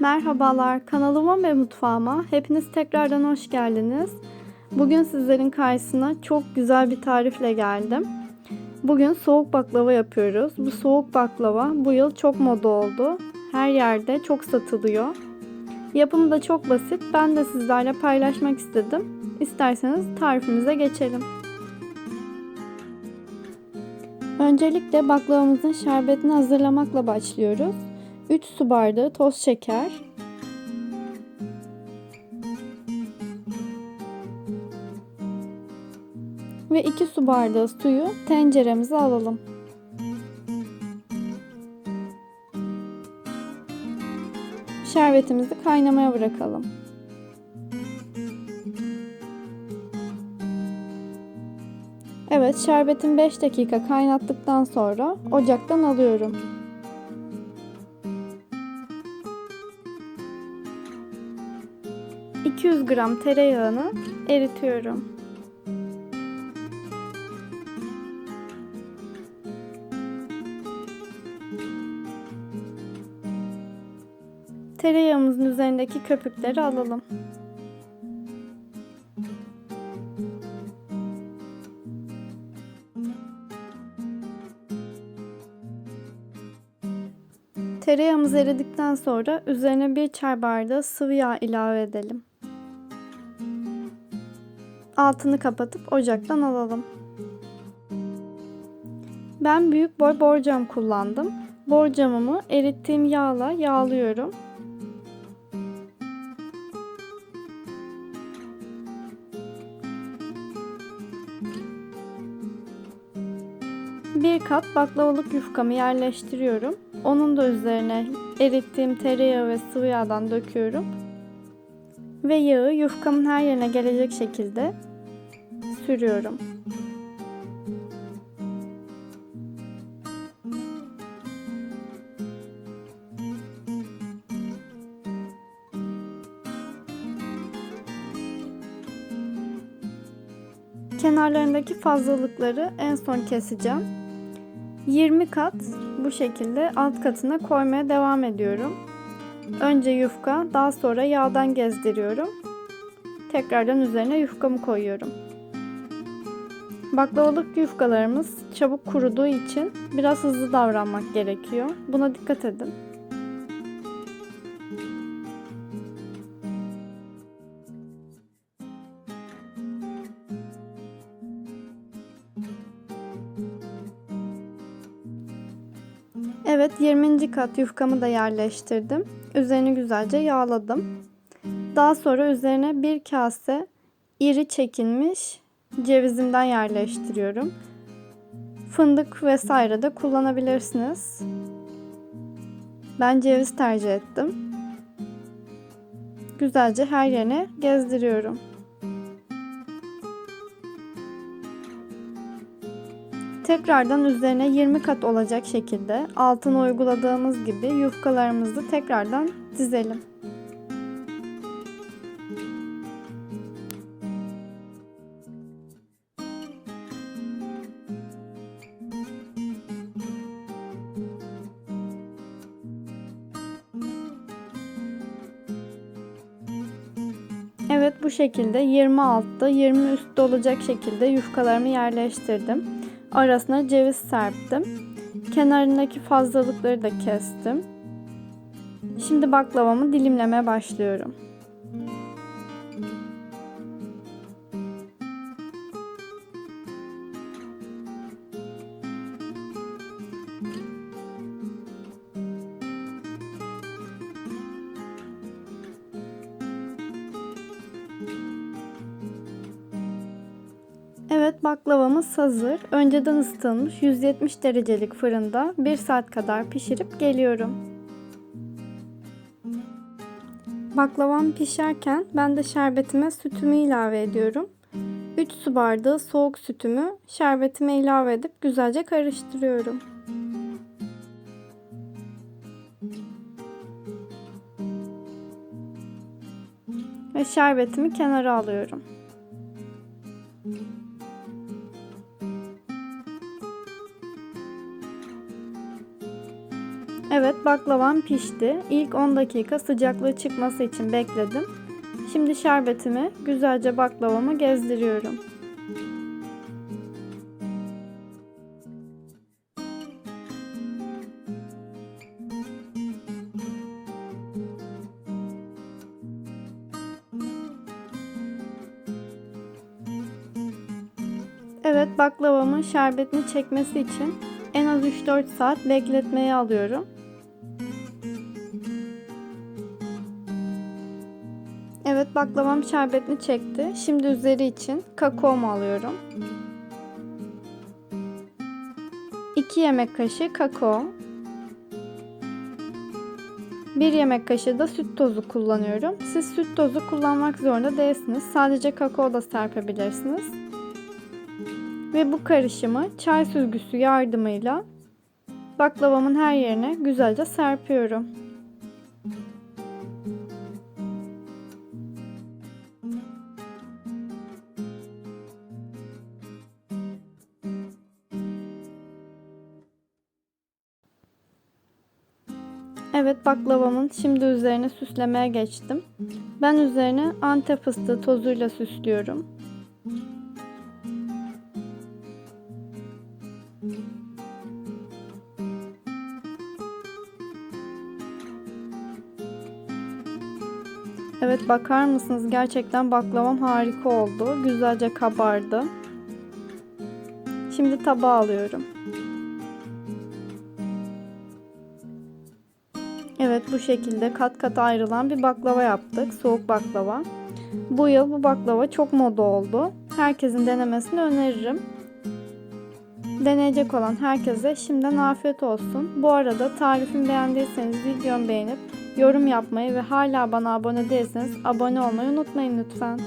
Merhabalar, kanalıma ve mutfağıma hepiniz tekrardan hoş geldiniz. Bugün sizlerin karşısına çok güzel bir tarifle geldim. Bugün soğuk baklava yapıyoruz. Bu soğuk baklava bu yıl çok moda oldu. Her yerde çok satılıyor. Yapımı da çok basit. Ben de sizlerle paylaşmak istedim. İsterseniz tarifimize geçelim. Öncelikle baklavamızın şerbetini hazırlamakla başlıyoruz. 3 su bardağı toz şeker, ve 2 su bardağı suyu tenceremize alalım. Şerbetimizi kaynamaya bırakalım. Evet, şerbetin 5 dakika kaynattıktan sonra ocaktan alıyorum. ...200 gram tereyağını eritiyorum. Tereyağımızın üzerindeki köpükleri alalım. Tereyağımız eridikten sonra üzerine bir çay bardağı sıvı yağ ilave edelim. Altını kapatıp ocaktan alalım. Ben büyük boy borcam kullandım. Borcamımı erittiğim yağla yağlıyorum. Bir kat baklavalık yufkamı yerleştiriyorum. Onun da üzerine erittiğim tereyağı ve sıvı yağdan döküyorum. Ve yağı yufkamın her yerine gelecek şekilde sürüyorum. Kenarlarındaki fazlalıkları en son keseceğim. 20 kat bu şekilde alt katına koymaya devam ediyorum. Önce yufka, daha sonra yağdan gezdiriyorum. Tekrardan üzerine yufkamı koyuyorum. Baklavalık yufkalarımız çabuk kuruduğu için biraz hızlı davranmak gerekiyor. Buna dikkat edin. Evet 20. kat yufkamı da yerleştirdim. Üzerini güzelce yağladım. Daha sonra üzerine bir kase iri çekilmiş cevizimden yerleştiriyorum. Fındık vesaire de kullanabilirsiniz. Ben ceviz tercih ettim. Güzelce her yerine gezdiriyorum. Tekrardan üzerine 20 kat olacak şekilde altına uyguladığımız gibi yufkalarımızı tekrardan dizelim. Evet bu şekilde 20 altta 20 üstte olacak şekilde yufkalarımı yerleştirdim. Arasına ceviz serptim. Kenarındaki fazlalıkları da kestim. Şimdi baklavamı dilimlemeye başlıyorum. Baklavamız hazır. Önceden ısıtılmış 170 derecelik fırında 1 saat kadar pişirip geliyorum. Baklavam pişerken ben de şerbetime sütümü ilave ediyorum. 3 su bardağı soğuk sütümü şerbetime ilave edip güzelce karıştırıyorum. Ve şerbetimi kenara alıyorum. Evet baklavam pişti. İlk 10 dakika sıcaklığı çıkması için bekledim. Şimdi şerbetimi güzelce baklavama gezdiriyorum. Evet baklavamın şerbetini çekmesi için en az 3-4 saat bekletmeye alıyorum. Evet baklavam şerbetini çekti. Şimdi üzeri için kakaomu alıyorum. 2 yemek kaşığı kakao. 1 yemek kaşığı da süt tozu kullanıyorum. Siz süt tozu kullanmak zorunda değilsiniz. Sadece kakao da serpebilirsiniz. Ve bu karışımı çay süzgüsü yardımıyla baklavamın her yerine güzelce serpiyorum. Evet baklavamın şimdi üzerine süslemeye geçtim. Ben üzerine antep fıstığı tozuyla süslüyorum. Evet bakar mısınız? Gerçekten baklavam harika oldu. Güzelce kabardı. Şimdi tabağa alıyorum. Evet bu şekilde kat kat ayrılan bir baklava yaptık. Soğuk baklava. Bu yıl bu baklava çok moda oldu. Herkesin denemesini öneririm. Deneyecek olan herkese şimdiden afiyet olsun. Bu arada tarifimi beğendiyseniz videomu beğenip yorum yapmayı ve hala bana abone değilseniz abone olmayı unutmayın lütfen.